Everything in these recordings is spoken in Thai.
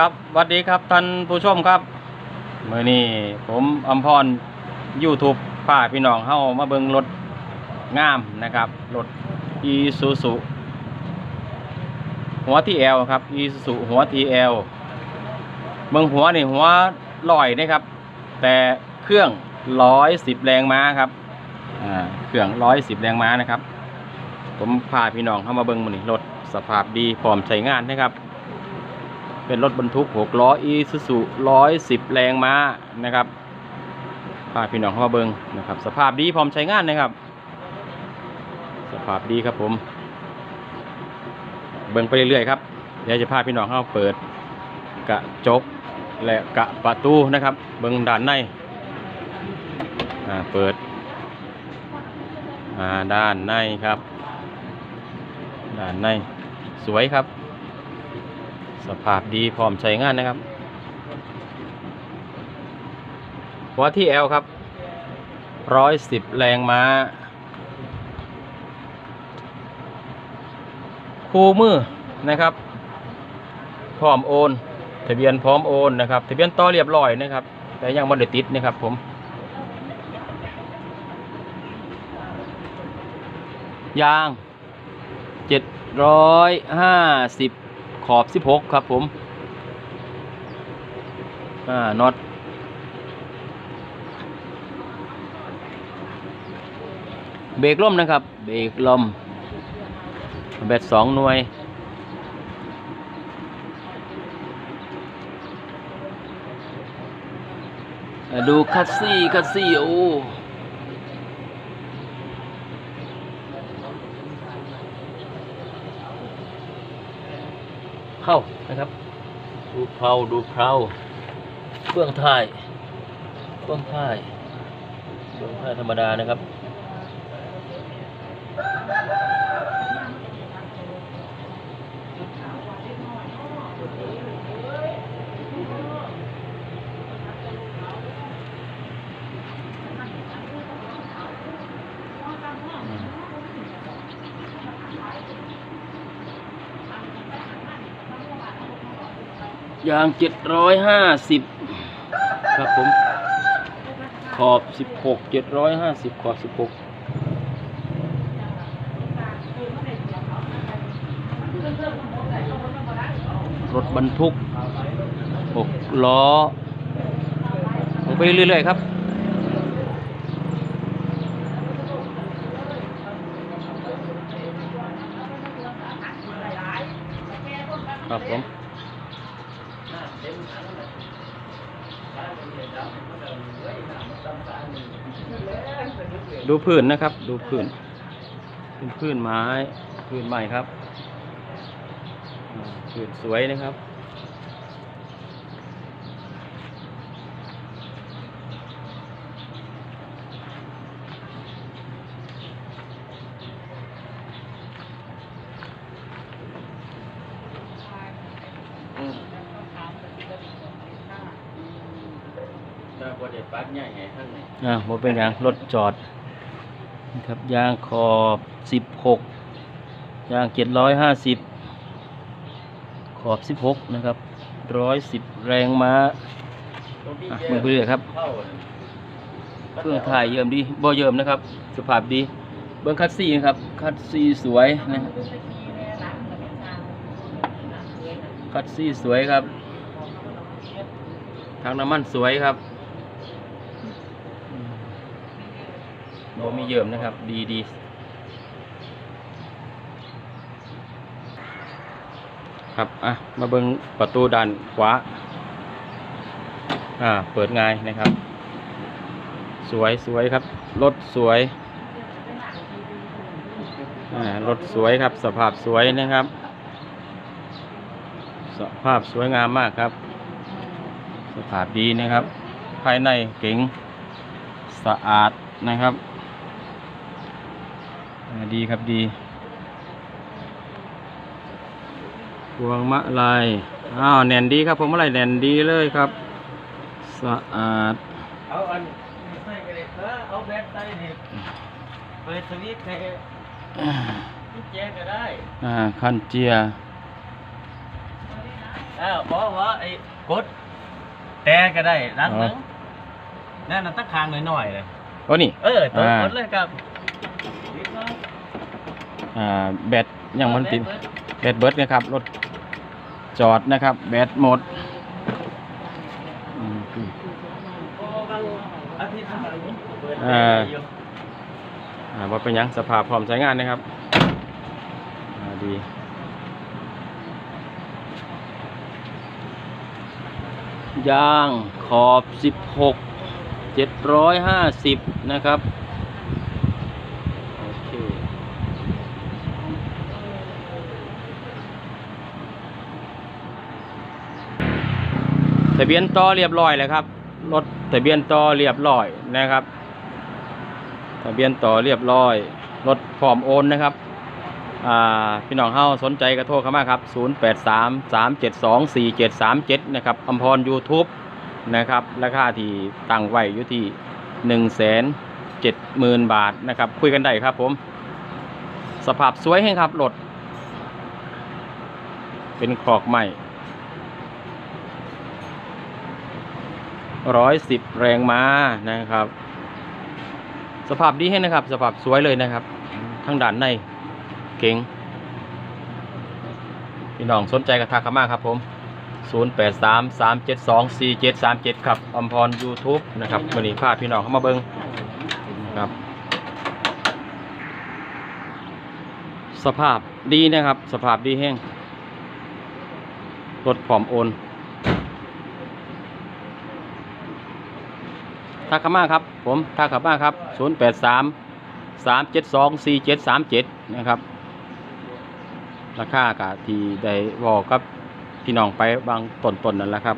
ครับสวัสดีครับท่านผู้ชมครับเมื่อนี้ผมอมพร YouTube พาพี่น้องเข้ามาเบิงรถงามนะครับรถอีซูซุหัวทีเอลครับอีซูซุหัวทีเอลเบิงหัวนี่หัวลอยนะครับ แต่เครื่องร้อยสิบแรงม้าครับเครื่องร้อยสิบแรงม้านะครับ ผมพาพี่น้องเข้ามาเบิงมือนี่รถสภาพดีพร้อมใช้งานนะครับ เป็นรถบรรทุก 6 ล้ออีซูซุ110 แรงม้านะครับพาพี่น้องเข้ามาเบิงนะครับ สภาพดีพร้อมใช้งานนะครับ สภาพดีครับผม เบิงไปเรื่อยๆครับเดี๋ยวจะพาพี่น้องเข้าเปิดกระจกและกระประตูนะครับ เบิงด้านในอ่าเปิดอ่าด้านในครับ ด้านในสวยครับ สภาพดีพร้อมใช้งานนะครับหัวที่แอลครับร้อยสิบแรงม้า คู่มือนะครับ พร้อมโอน ทะเบียนพร้อมโอนนะครับ ทะเบียนต่อเรียบร้อยนะครับ แต่ยังไม่ได้ติดนะครับผม ยางเจ็ดร้อยห้าสิบ ขอบสิบหกครับผมอ่าน็อตเบรกล่มนะครับ เบรกลมแบตสองหน่วย ดูคัสซี่คัสซี่โอ้ เข้านะครับ ดูเพลาดูเพลาเบื้องท้ายเบื้องท้ายเบื้องท้ายธรรมดานะครับ ยางเจ็ดร้อยห้าสิบครับผม ขอบสิบหกเจ็ดร้อยห้าสิบขอบสิบหกรถบรรทุกหกล้อลงไปเรื่อยๆครับครับผม ดูพื้นนะครับ ดูพื้นเป็นพื้นไม้พื้นใหม่ครับพื้นสวยนะครับ ถ้าบริปักใหญ่ไงข้างในอ่าบ่เป็นหยังรถจอดนะครับยางขอบสิบหกยางเจ็ดร้อยห้าสิบขอบสิบหกนะครับร้อยสิบแรงม้าอะมึงไปเรื่อยครับเครื่องถ่ายเยิ่มดีบ่เยิ่มนะครับสภาพดี เบิ้งคัดซี่นะครับคัดซี่สวยนะคัดซี่สวยครับทางน้ำมันสวยครับ โบมีเยิมนะครับ ดีดีครับ อะ มาเบิ่งประตูด้านขวา อ่า เปิดง่ายนะครับ สวยสวยครับ รถสวย อ่า รถสวยครับ สภาพสวยนะครับ สภาพสวยงามมากครับ สภาพดีนะครับ ภายในเก๋งสะอาดนะครับ ดีครับดีพวงมะลายอ้าวแน่นดีครับผมมะลายแน่นดีเลยครับ สะอาดเอาอันนี้ใส่กันเลยเออเอาแบตใส่นี่เปิดสวิตช์ให้กุญแจก็ได้อ่าคันเจียเออบอกว่าไอ้กดแต่ก็ได้นัดหนึงอ๋อนั่นน่ะตั้งคางหน่อยๆเลยโอ้นี่เออตัวอ่ากดเลยครับ อ่าแบตยังมันติดแบตเบิร์ดนะครับรถจอดนะครับแบตหมดอืมอาอ่าว่าเป็นยังสภาพพร้อมใช้งานนะครับอ่าดียางขอบ 16 750 นะครับ โอเค ทะเบียนต่อเรียบร้อยแล้วครับรถทะเบียนต่อเรียบร้อยนะครับ ทะเบียนต่อเรียบร้อยรถพร้อมโอนนะครับอ่าพี่น้องเฮาสนใจกระโทรเข้ามาครับ 083 372 4737 นะครับอมพร YouTube นะครับ ราคาที่ตั้งไว้อยู่ที่ 170,000 บาทนะครับ คุยกันได้ครับผม สภาพสวยแห้งครับรถเป็นขอกใหม่ ร้อยสิบแรงม้านะครับ สภาพดีให้นะครับ สภาพสวยเลยนะครับ ทั้งด่านในเก่งพี่น้องสนใจกระทักเข้ามาครับผม 083 372 4737 ครับอมพร YouTube นะครับวันนี้พาพี่น้องเข้ามาเบิงครับ สภาพดีนะครับ สภาพดีแห้งรถพร้อมโอน ทักเข้ามาครับ ผมทักเข้ามาครับ 0 8 3 3 7 2 4 7 3 7 นะครับ ราคากะที่ได้บอกกับพี่น้องไปบางต้นๆนนั่นแหละครับ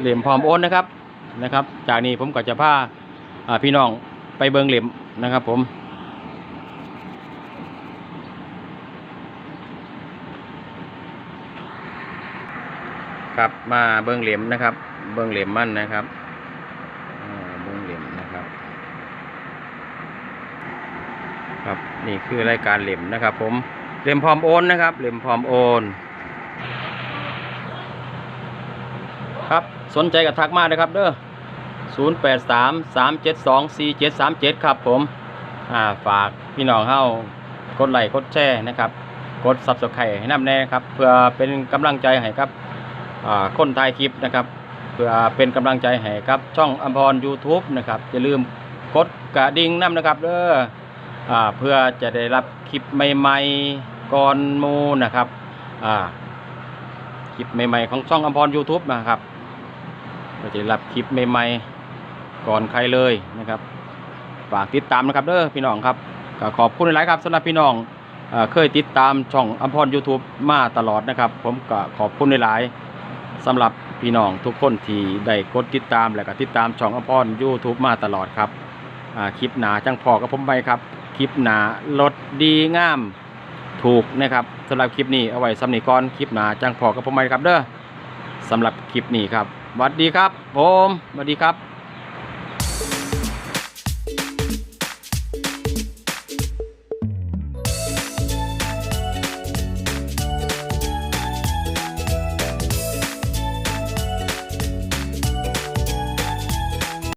เหลี่ยมพร้อมโอนนะครับนะครับ จากนี้ผมก็จะพาอ่าพี่น้องไปเบิงเหลี่ยมนะครับผมครับมาเบิ้งเหลี่ยมนะครับ เบิ้องเหลี่ยมมั่นนะครับอ่าเบิ้องเหลี่ยมนะครับ ครับนี่คือรายการเหลี่ยมนะครับ ผมเหลี่ยมพร้อมโอนนะครับ เหลี่ยมพร้อมโอนครับสนใจกับทักมานะครับเด้อ0 8 3 3 7 2 4 7 3 7 ครับผมอ่าฝากพี่น้องเฮากดไลค์กดแชร์นะครับ กด subscribe ให้นำแน่ครับ เพื่อเป็นกำลังใจให้ครับอ่าคนถ่ายคลิปนะครับ เพื่อเป็นกำลังใจให้กับช่องอัมพร YouTube นะครับอย่าลืมกดกระดิ่งน้ำนะครับเด้ออเพื่อจะได้รับคลิปใหม่ๆก่อนมูนะครับคลิปใหม่ๆของช่องอัมพร YouTube นะครับก็จะได้รับคลิปใหม่ๆก่อนใครเลยนะครับฝากติดตามนะครับเด้อพี่น้องครับขอบคุณหลายครับสำหรับพี่น้องเอ่อเคยติดตามช่องอัมพร YouTube มาตลอดนะครับ ผมก็ขอบคุณหลายๆ สำหรับพี่น้องทุกคนที่ได้กดติดตามและก็ติดตามช่องอภรยูทูบมาตลอดครับคลิปหนาจังพอกับผมไปครับ คลิปหนารถดีงามถูกนะครับสำหรับคลิปนี้เอาไว้สำนีก่อนคลิปหนาจังพอกับผมไปครับเด้อสำหรับคลิปนี้ครับสวัสดีครับผมสวัสดีครับ